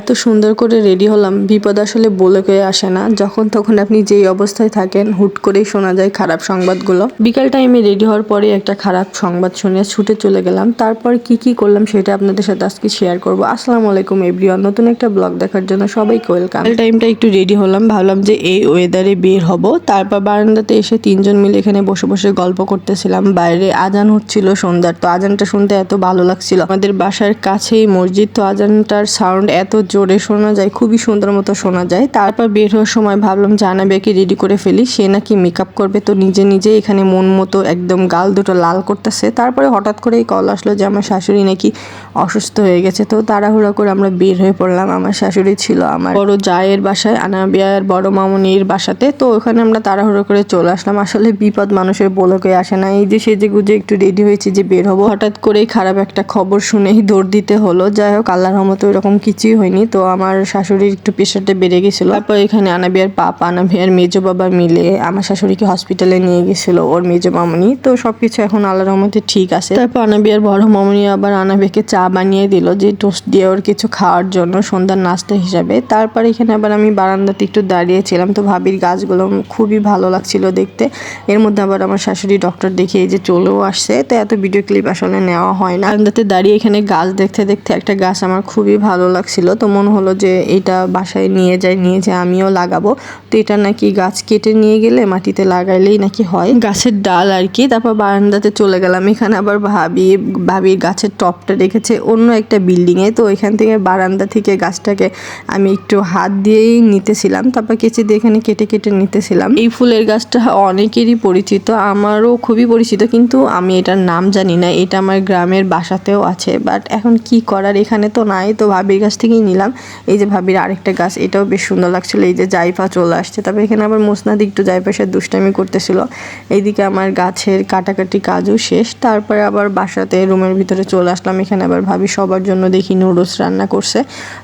এত সুন্দর করে রেডি হলাম, বিপদ আসলে বলে কয়ে আসে না। যখন তখন আপনি যেই অবস্থায় থাকেন, হুট করেই শোনা যায় খারাপ সংবাদগুলো। বিকাল টাইমে রেডি হওয়ার পরে একটা খারাপ সংবাদ শুনে ছুটে চলে গেলাম। তারপর কি কি করলাম সেটা আপনাদের সাথে আজকে শেয়ার করব। আসসালামু আলাইকুম এভরিওয়ান নতুন একটা ব্লগ দেখার জন্য সবাইকে ওয়েলকাম টাইমটা একটু রেডি হলাম, ভাবলাম যে এই ওয়েদারে বের হব। তারপর বারান্দাতে এসে তিনজন মিলে এখানে বসে বসে গল্প করতেছিলাম। বাইরে আজান হচ্ছিল সন্ধ্যার, তো আজানটা শুনতে এত ভালো লাগছিল। আমাদের বাসার কাছেই মসজিদ, তো আজানটার সাউন্ড এত জোরে শোনা যায়, খুবই সুন্দর মতো শোনা যায়। তারপর বের হওয়ার সময় ভাবলাম জানাবিয়াকে রেডি করে ফেলি। সে নাকি মেকআপ করবে, তো নিজে নিজে এখানে মন মতো একদম গাল দুটো লাল করতেছে। তারপরে হঠাৎ করেই কল আসলো যে, আমার শাশুড়ি নাকি অসুস্থ হয়ে গেছে। তো তাড়াহুড়া করে আমরা বের হয়ে পড়লাম। আমার শাশুড়ি ছিল আমার বড় জায়ের বাসায় আনাবিয়ার বড় মামনির বাসাতে। তো ওখানে আমরা তাড়াহুড়ো করে চলে আসলাম। আসলে বিপদ মানুষের বলকে আসে না। এই যে সেজে গুজে একটু রেডি হয়েছি যে বের হব। হঠাৎ করেই খারাপ একটা খবর শুনেই দৌড় দিতে হলো। যাই হোক, আল্লাহর রহমতে ওইরকম কিছুই হয়নি। তো আমার শাশুড়ির একটু প্রেশারটা বেড়ে গেছিল। তারপর এখানে আনাবিয়ার পাপা, আনাবিয়ার মেজো বাবা মিলে আমার শাশুড়িকে হসপিটালে নিয়ে গেছিল, ওর মেজো মামনি। তো সবকিছু এখন আল্লাহর রহমতে ঠিক আছে। তারপর আনাবিয়ার বড় মামনি আবার আনাবিয়াকে চা বানিয়ে দিল, যে টোস্ট দিয়ে ওর কিছু খাওয়ার জন্য সন্ধ্যার নাস্তা হিসাবে। তারপর এখানে আবার আমি বারান্দাতে একটু দাঁড়িয়েছিলাম, তো ভাবির গাছগুলো খুবই ভালো লাগছিল দেখতে। এর মধ্যে আবার আমার শাশুড়ি ডক্টর দেখে এই যে চলেও আসছে, তো এত ভিডিও ক্লিপ আসলে নেওয়া হয় না। বারান্দাতে দাঁড়িয়ে এখানে গাছ দেখতে দেখতে একটা গাছ আমার খুবই ভালো লাগছিল, তো মনে হলো যে এটা বাসায় নিয়ে যাই নিয়ে যাই আমিও লাগাবো। তো এটা নাকি গাছ কেটে নিয়ে গেলে, মাটিতে লাগাইলেই নাকি হয়? গাছের ডাল আর কি, তারপর বারান্দাতে চলে গেলাম। এখানে আবার ভাবি ভাবির গাছের টপটা রেখেছে, অন্য একটা বিল্ডিংয়ে তো এখান থেকে বারান্দা থেকে গাছটাকে আমি একটু হাত দিয়েই নিতেছিলাম, তারপর কেচে দিয়ে এখানে কেটে কেটে নিতেছিলাম। এই ফুলের গাছটা অনেকেরই পরিচিত, আমারও খুবই পরিচিত, কিন্তু আমি এটার নাম জানি না। এটা আমার গ্রামের বাসাতেও আছে বাট এখন কি করার? এখানে তো নাই, তো ভাবির গাছ থেকেই নিলাম। এই যে ভাবির আরেকটা গাছ, এটাও বেশ সুন্দর লাগছিল। এই যে জাইফা চলে আসছে। তারপর এখানে আবার মোসনাদি একটু জাইফার সাথে দুষ্টামি করতেছিল। এইদিকে আমার গাছের কাটাকাটি কাজও শেষ। তারপরে আবার বাসাতে রুমের ভিতরে চলে আসলাম। এখানে আবার ভাবি সবার জন্য দেখি নুডলস রান্না করছে।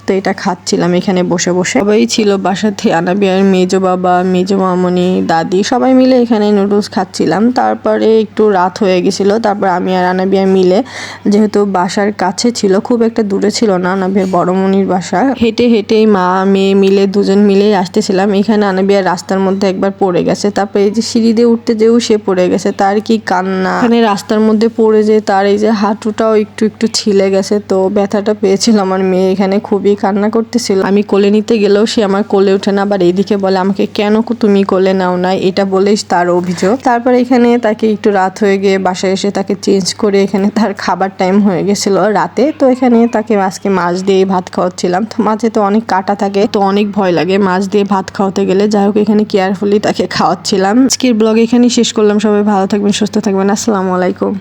তো এটা খাচ্ছিলাম এখানে বসে বসে। সবাই ছিল বাসাতে। আনাবিয়ার মেজো বাবা, মেজো মামনি, দাদি, সবাই মিলে এখানে নুডলস খাচ্ছিলাম। তারপরে একটু রাত হয়ে গেছিল। তারপর আমি আর আনাবিয়া মিলে, যেহেতু বাসার কাছে ছিল, খুব একটা দূরে ছিল না। আনাবিয়ার বড়মনির বাসা হেঁটে হেঁটেই মা, মেয়ে মিলে দুজন মিলেই আসতেছিলাম। এখানে আনাবিয়ার রাস্তার মধ্যে একবার পড়ে গেছে। তারপরে এই যে সিঁড়ি দিয়ে উঠতে যেও সে পড়ে গেছে। তার কি কান্না। এখানে রাস্তার মধ্যে পড়ে যে তার এই যে হাঁটুটাও একটু একটু ছিলে গেছে। তো ব্যথাটা পেয়েছিল আমার মেয়ে। এখানে খুবই কান্না করতেছিল। আমি কোলে নিতে গেলেও সে আমার কোলে ওঠে না। আবার এইদিকে বলে, আমাকে কেন তুমি কোলে নাও না এটা বলেই তার অভিযোগ। তারপর এখানে তাকে একটু রাত হয়ে গিয়ে বাসায় এসে তাকে চেঞ্জ করে এখানে তার খাবার টাইম হয়ে গেছিল রাতে। তো এখানে তাকে আজকে মাছ দিয়ে ভাত খাওয়াচ্ছিলাম তো মাঝে তো অনেক কাটা থাকে, তো অনেক ভয় লাগে। মাছ দিয়ে ভাত খাওয়াতে গেলে যাই হোক, এখানে কেয়ারফুলি তাকে খাওয়াচ্ছিলাম। আজকের ব্লগ এখানেই শেষ করলাম। সবাই ভালো থাকবেন, সুস্থ থাকবেন। আসসালামু আলাইকুম।